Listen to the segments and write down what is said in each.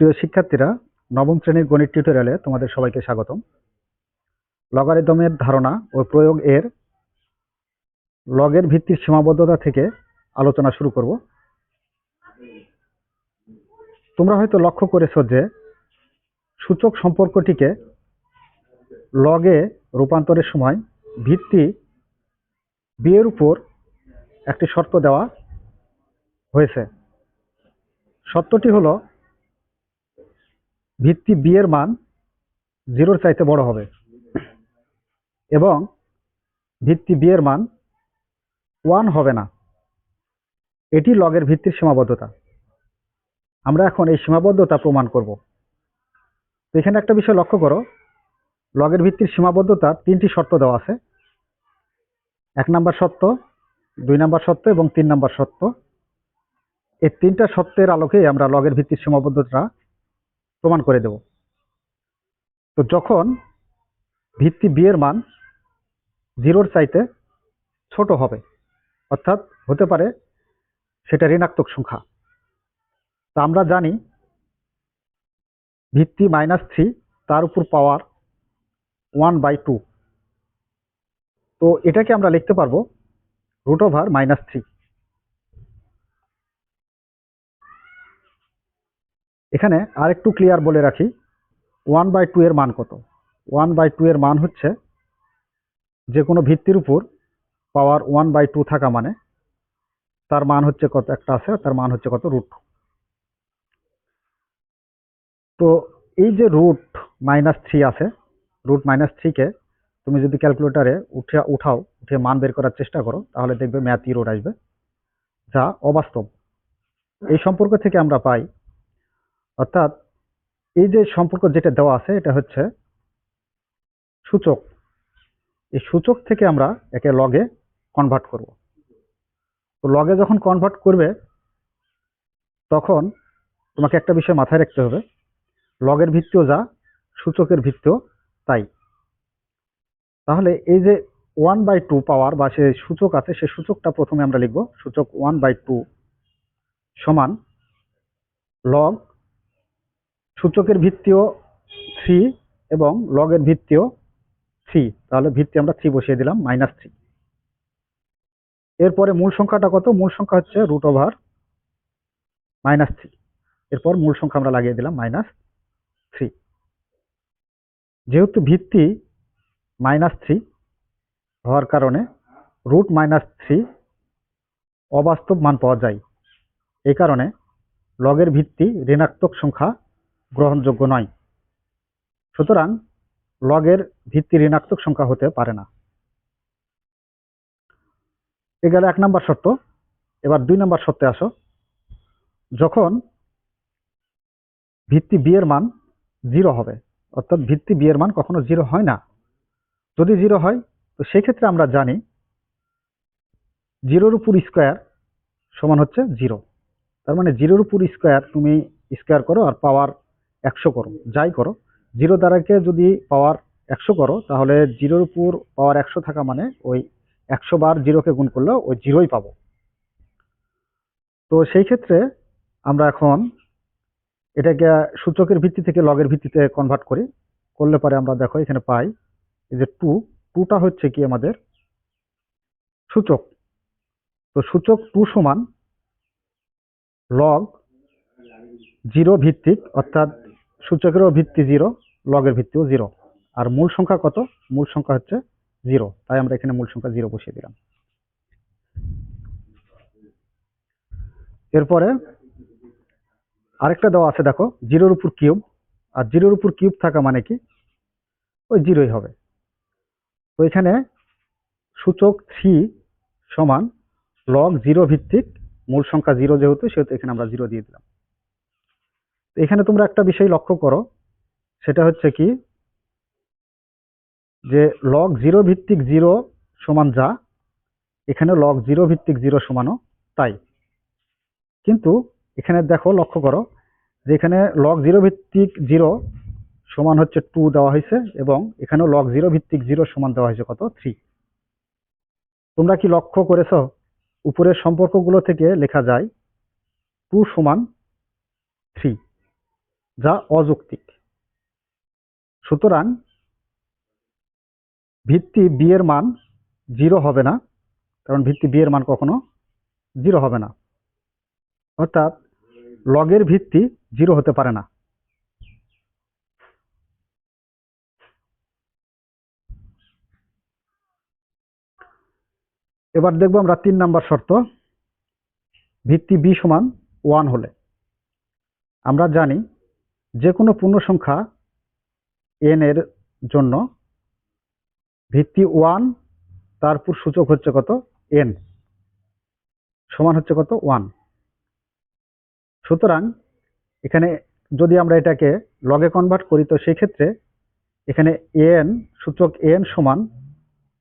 প্রিয় শিক্ষার্থীরা, নবম শ্রেণির গণিত টিউটোরিয়ালে তোমাদের সবাইকে স্বাগতম। লগারিদমের ধারণা ও প্রয়োগ এর লগের ভিত্তির সীমাবদ্ধতা থেকে আলোচনা শুরু করব। তোমরা হয়তো লক্ষ্য করেছ যে সূচক সম্পর্কটিকে লগে রূপান্তরের সময় ভিত্তি বিয়ের উপর একটি শর্ত দেওয়া হয়েছে। শর্তটি হলো ভিত্তি বি এর মান জিরোর চাইতে বড় হবে। এবং ভিত্তি বি এর মান ওয়ান হবে না। এটি লগের ভিত্তির সীমাবদ্ধতা। আমরা এখন এই সীমাবদ্ধতা প্রমাণ করব। তো এখানে একটা বিষয় লক্ষ্য করো। লগের ভিত্তির সীমাবদ্ধতা তিনটি শর্ত দেওয়া আছে। এক নাম্বার শর্ত, দুই নাম্বার শর্ত এবং তিন নাম্বার শর্ত। এই তিনটা শর্তের আলোকে আমরা লগের ভিত্তির সীমাবদ্ধতা প্রমাণ করে দেব। তো যখন ভিত্তি বি এর মান জিরোর চাইতে ছোট হবে, অর্থাৎ হতে পারে সেটা ঋণাত্মক সংখ্যা, তা আমরা জানি ভিত্তি মাইনাস থ্রি তার উপর পাওয়ার ওয়ান বাই টু তো এটাকে আমরা লিখতে পারব রুট ওভার মাইনাস থ্রি এখানে আরেকটু ক্লিয়ার বলে রাখি ওয়ান বাই টু এর মান কত? ওয়ান বাই টু এর মান হচ্ছে যে কোনো ভিত্তির উপর পাওয়ার ওয়ান বাই টু থাকা মানে তার মান হচ্ছে কত? একটা আছে, তার মান হচ্ছে কত? রুট তো এই যে রুট মাইনাস থ্রি আছে রুট মাইনাস থ্রিকে তুমি যদি ক্যালকুলেটারে উঠে, উঠাও, উঠে মান বের করার চেষ্টা করো, তাহলে দেখবে ম্যাথ রুট আসবে। যা অবাস্তব। এই সম্পর্ক থেকে আমরা পাই অর্থাৎ এই যে সম্পর্ক যেটা দেওয়া আছে, এটা হচ্ছে সূচক। এই সূচক থেকে আমরা একে লগে কনভার্ট করব। তো লগে যখন কনভার্ট করবে, তখন তোমাকে একটা বিষয় মাথায় রাখতে হবে। লগের ভিত্তিও যা, সূচকের ভিত্তিও তাই। তাহলে এই যে ওয়ান বাই টু পাওয়ার বা সে সূচক আছে, সে সূচকটা প্রথমে আমরা লিখব সূচক ওয়ান বাই টু সমান লগ সূচকের ভিত্তিও থ্রি এবং লগের ভিত্তিও থ্রি তাহলে ভিত্তি আমরা থ্রি বসিয়ে দিলাম মাইনাস থ্রি এরপরে মূল সংখ্যাটা কত? মূল সংখ্যা হচ্ছে রুট ওভার মাইনাস থ্রি এরপর মূল সংখ্যা আমরা লাগিয়ে দিলাম মাইনাস থ্রি যেহেতু ভিত্তি মাইনাস থ্রি হওয়ার কারণে রুট মাইনাস থ্রি অবাস্তব মান পাওয়া যায়। এই কারণে লগের ভিত্তি ঋণাত্মক সংখ্যা গ্রহণযোগ্য নয়। সুতরাং লগের ভিত্তি ঋণাত্মক সংখ্যা হতে পারে না। এ গেল এক নম্বর শর্ত। এবার দুই নম্বর শর্তে আসো। যখন ভিত্তি বিয়ের মান জিরো হবে, অর্থাৎ ভিত্তি বিয়ের মান কখনো জিরো হয় না। যদি জিরো হয়, তো সেই ক্ষেত্রে আমরা জানি জিরোর উপর স্কোয়ার সমান হচ্ছে জিরো তার মানে জিরোর উপর স্কোয়ার তুমি স্কোয়ার করো আর পাওয়ার একশো করো, যাই করো জিরো দ্বারাকে যদি পাওয়ার একশো করো, তাহলে জিরোর উপর পাওয়ার একশো থাকা মানে ওই একশো বার জিরোকে গুণ করলে ওই জিরোই পাবো। তো সেই ক্ষেত্রে আমরা এখন এটাকে সূচকের ভিত্তি থেকে লগের ভিত্তিতে কনভার্ট করি। করলে পরে আমরা দেখো এখানে পাই এই যে টু টুটা হচ্ছে কি আমাদের সূচক। তো সূচক টু সমান লগ জিরো ভিত্তিক অর্থাৎ সূচকেরও ভিত্তি জিরো লগের ভিত্তিও জিরো আর মূল সংখ্যা কত? মূল সংখ্যা হচ্ছে জিরো তাই আমরা এখানে মূল সংখ্যা জিরো বসিয়ে দিলাম। এরপরে আরেকটা দেওয়া আছে, দেখো জিরোর উপর কিউব আর জিরোর উপর কিউব থাকা মানে কি? ওই জিরোই হবে। তো এখানে সূচক থ্রি সমান লগ জিরো ভিত্তিক, মূল সংখ্যা জিরো যেহেতু, সেহেতু এখানে আমরা জিরো দিয়ে দিলাম। এখানে তোমরা একটা বিষয় লক্ষ্য করো। সেটা হচ্ছে কি? যে লগ জিরো ভিত্তিক জিরো সমান যা, এখানে লগ জিরো ভিত্তিক জিরো সমানও তাই। কিন্তু এখানে দেখো, লক্ষ্য করো যে এখানে লগ জিরো ভিত্তিক জিরো সমান হচ্ছে টু দেওয়া হয়েছে এবং এখানেও লগ জিরো ভিত্তিক জিরো সমান দেওয়া হয়েছে কত? থ্রি তোমরা কি লক্ষ্য করেছ? উপরের সম্পর্কগুলো থেকে লেখা যায় টু সমান থ্রি যা অযৌক্তিক। সুতরাং ভিত্তি বি এর মান জিরো হবে না, কারণ ভিত্তি বি এর মান কখনো জিরো হবে না। অর্থাৎ লগের ভিত্তি জিরো হতে পারে না। এবার দেখব আমরা তিন নাম্বার শর্ত, ভিত্তি বি সমান ওয়ান হলে। আমরা জানি যে কোনো পূর্ণ সংখ্যা এন এর জন্য ভিত্তি ওয়ান, তারপর সূচক হচ্ছে কত? এন সমান হচ্ছে কত? ওয়ান। সুতরাং এখানে যদি আমরা এটাকে লগে কনভার্ট করি, তো সেক্ষেত্রে এখানে এন সূচক এন সমান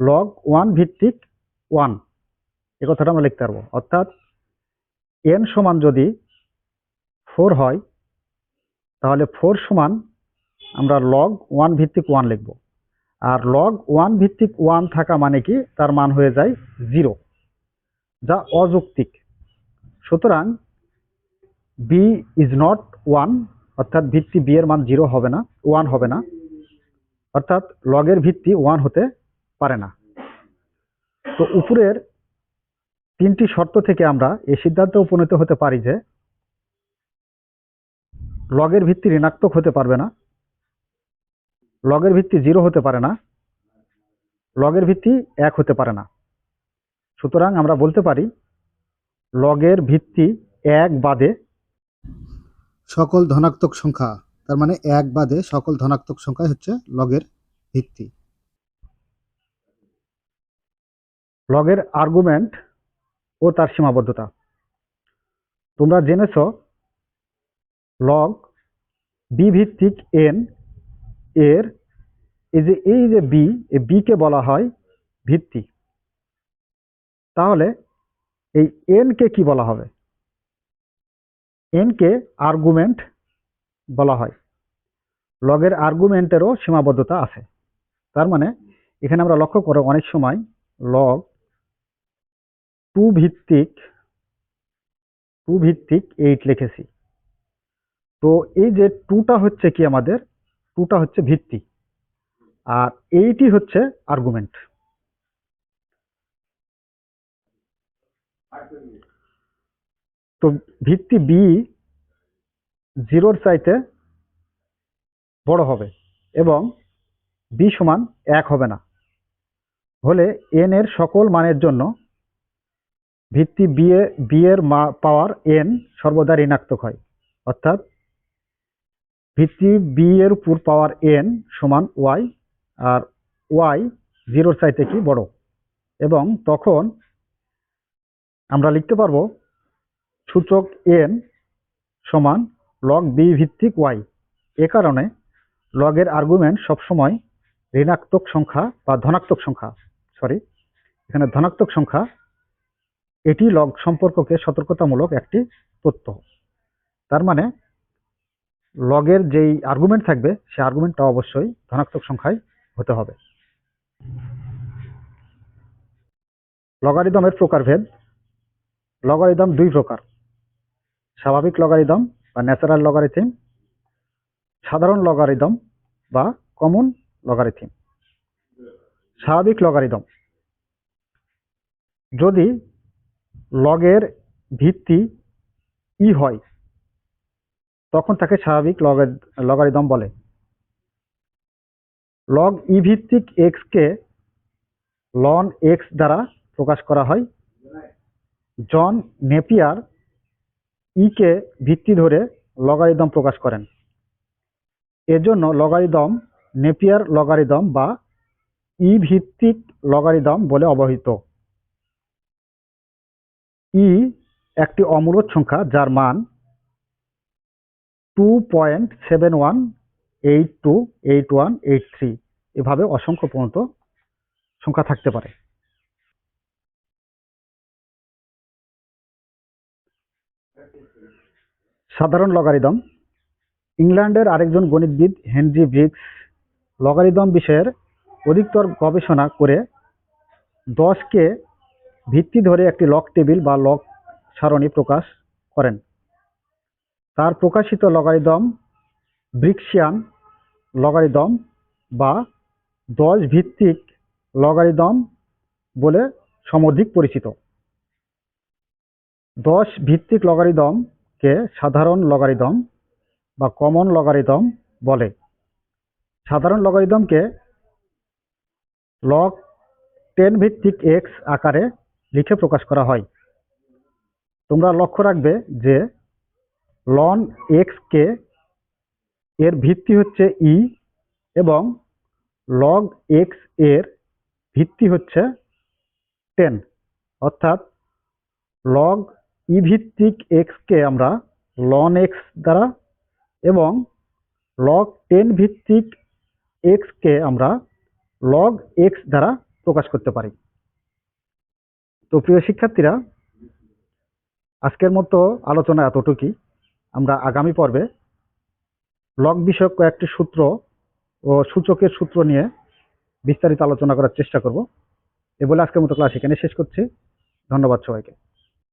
লগ ওয়ান ভিত্তিক ওয়ান এ কথাটা আমরা লিখতে পারব। অর্থাৎ এন সমান যদি ফোর হয় তাহলে ফোর সমান আমরা লগ ওয়ান ভিত্তিক ওয়ান লিখব। আর লগ ওয়ান ভিত্তিক ওয়ান থাকা মানে কি? তার মান হয়ে যায় জিরো যা অযৌক্তিক। সুতরাং বি ইজ নট ওয়ান অর্থাৎ ভিত্তি বি এর মান জিরো হবে না ওয়ান হবে না, অর্থাৎ লগের ভিত্তি ওয়ান হতে পারে না। তো উপরের তিনটি শর্ত থেকে আমরা এই সিদ্ধান্তে উপনীত হতে পারি যে লগের ভিত্তি ঋণাত্মক হতে পারবে না লগের ভিত্তি জিরো হতে পারে না লগের ভিত্তি এক হতে পারে না। সুতরাং আমরা বলতে পারি লগের ভিত্তি এক বাদে সকল ধনাত্মক সংখ্যা তার মানে এক বাদে সকল ধনাত্মক সংখ্যা হচ্ছে লগের ভিত্তি। লগের আর্গুমেন্ট ও তার সীমাবদ্ধতা। তোমরা জেনেছ লগ বি ভিত্তিক এন এর, এই যে এই যে বি এই বিকে বলা হয় ভিত্তি তাহলে এই এন কে বলা হবে? এন কে আর্গুমেন্ট বলা হয়। লগের আর্গুমেন্টেরও সীমাবদ্ধতা আছে। তার মানে এখানে আমরা লক্ষ্য করে অনেক সময় লগ টু ভিত্তিক টু ভিত্তিক এইট লিখেছি। তো এই যে টুটা হচ্ছে কি আমাদের? টুটা হচ্ছে ভিত্তি। আর এইটি হচ্ছে আর্গুমেন্ট তো ভিত্তি বি জিরোর চাইতে বড় হবে এবং বি সমান এক হবে না। হলে এন এর সকল মানের জন্য ভিত্তি বি এর মা, পাওয়ার এন সর্বদা ঋণাত্মক হয়। অর্থাৎ ভিত্তি বি এর উপর পাওয়ার এন সমান ওয়াই আর ওয়াই জিরোর চাইতে কি বড়? এবং তখন আমরা লিখতে পারব সূচক এন সমান লগ বি ভিত্তিক ওয়াই এ কারণে লগের আর্গুমেন্ট সবসময় ঋণাত্মক সংখ্যা বা ধনাত্মক সংখ্যা সরি এখানে ধনাত্মক সংখ্যা, এটি লগ সম্পর্ককে সতর্কতামূলক একটি তথ্য। তার মানে লগের যেই আর্গুমেন্ট থাকবে সেই আর্গুমেন্টটা অবশ্যই ধনাত্মক সংখ্যায় হতে হবে। লগারিদমের প্রকারভেদ, লগারিদম দুই প্রকার। স্বাভাবিক লগারিদম বা ন্যাচারাল লগারিথম সাধারণ লগারিদম বা কমন লগারিথম স্বাভাবিক লগারিদম যদি লগের ভিত্তি ই হয় তখন তাকে স্বাভাবিক লগারিদম বলে। লগ ই ভিত্তিক এক্স কে লন এক্স দ্বারা প্রকাশ করা হয়। জন নেপিয়ার ই কে ভিত্তি ধরে লগারিদম প্রকাশ করেন। এজন্য লগারিদম নেপিয়ার লগারিদম বা ই ভিত্তিক লগারিদম বলে অবহিত। ই একটি অমূলদ সংখ্যা যার মান two point seven one eight two eight one eight three এভাবে অসংখ্য পর্যন্ত সংখ্যা থাকতে পারে। সাধারণ লগারিদম ইংল্যান্ডের আরেকজন গণিতবিদ, হেনরি ব্রিক্স লগারিদম বিষয়ের অধিকতর গবেষণা করে দশকে ভিত্তি ধরে একটি লক টেবিল বা লগ সারণী প্রকাশ করেন। তার প্রকাশিত লগারিদম ব্রিক্সিয়ান লগারিদম বা দশ ভিত্তিক লগারিদম বলে সমধিক পরিচিত। দশ ভিত্তিক লগারিদমকে সাধারণ লগারিদম বা কমন লগারিদম বলে। সাধারণ লগারিদমকে লগ টেন ভিত্তিক এক্স আকারে লিখে প্রকাশ করা হয়। তোমরা লক্ষ্য রাখবে যে লন এক্স কে এর ভিত্তি হচ্ছে ই এবং লগ এক্সের ভিত্তি হচ্ছে টেন অর্থাৎ লগ ই ভিত্তিক এক্স কে আমরা লন এক্স দ্বারা এবং লগ টেন ভিত্তিক এক্স কে আমরা লগ এক্স দ্বারা প্রকাশ করতে পারি। তো প্রিয় শিক্ষার্থীরা, আজকের মতো আলোচনা এতটুকুই। আমরা আগামী পর্বে লগ বিষয়ক কয়েকটি সূত্র ও সূচকের সূত্র নিয়ে বিস্তারিত আলোচনা করার চেষ্টা করব। এ বলে আজকের মতো ক্লাস এখানে শেষ করছি। ধন্যবাদ সবাইকে।